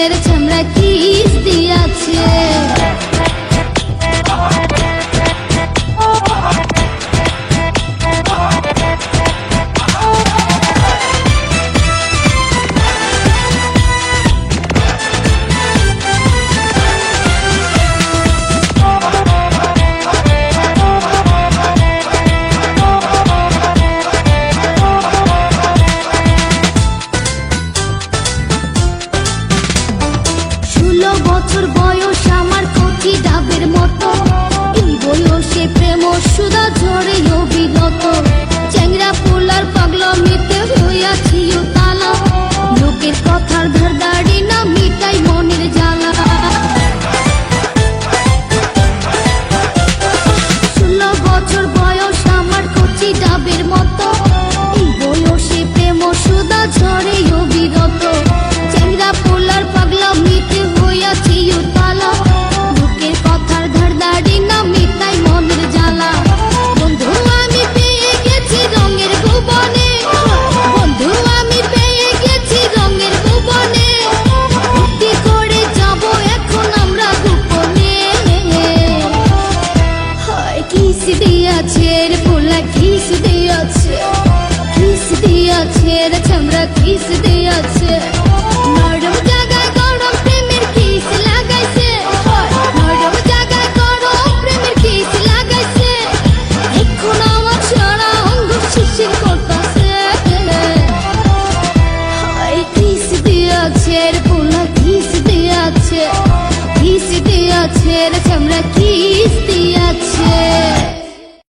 বুকের চামড়া কিস দিয়াছে। খিস দিয়াছে রে পোলা খিস দিয়াছে খিস দিয়াছে রে চামড়া খিস দিয়াছে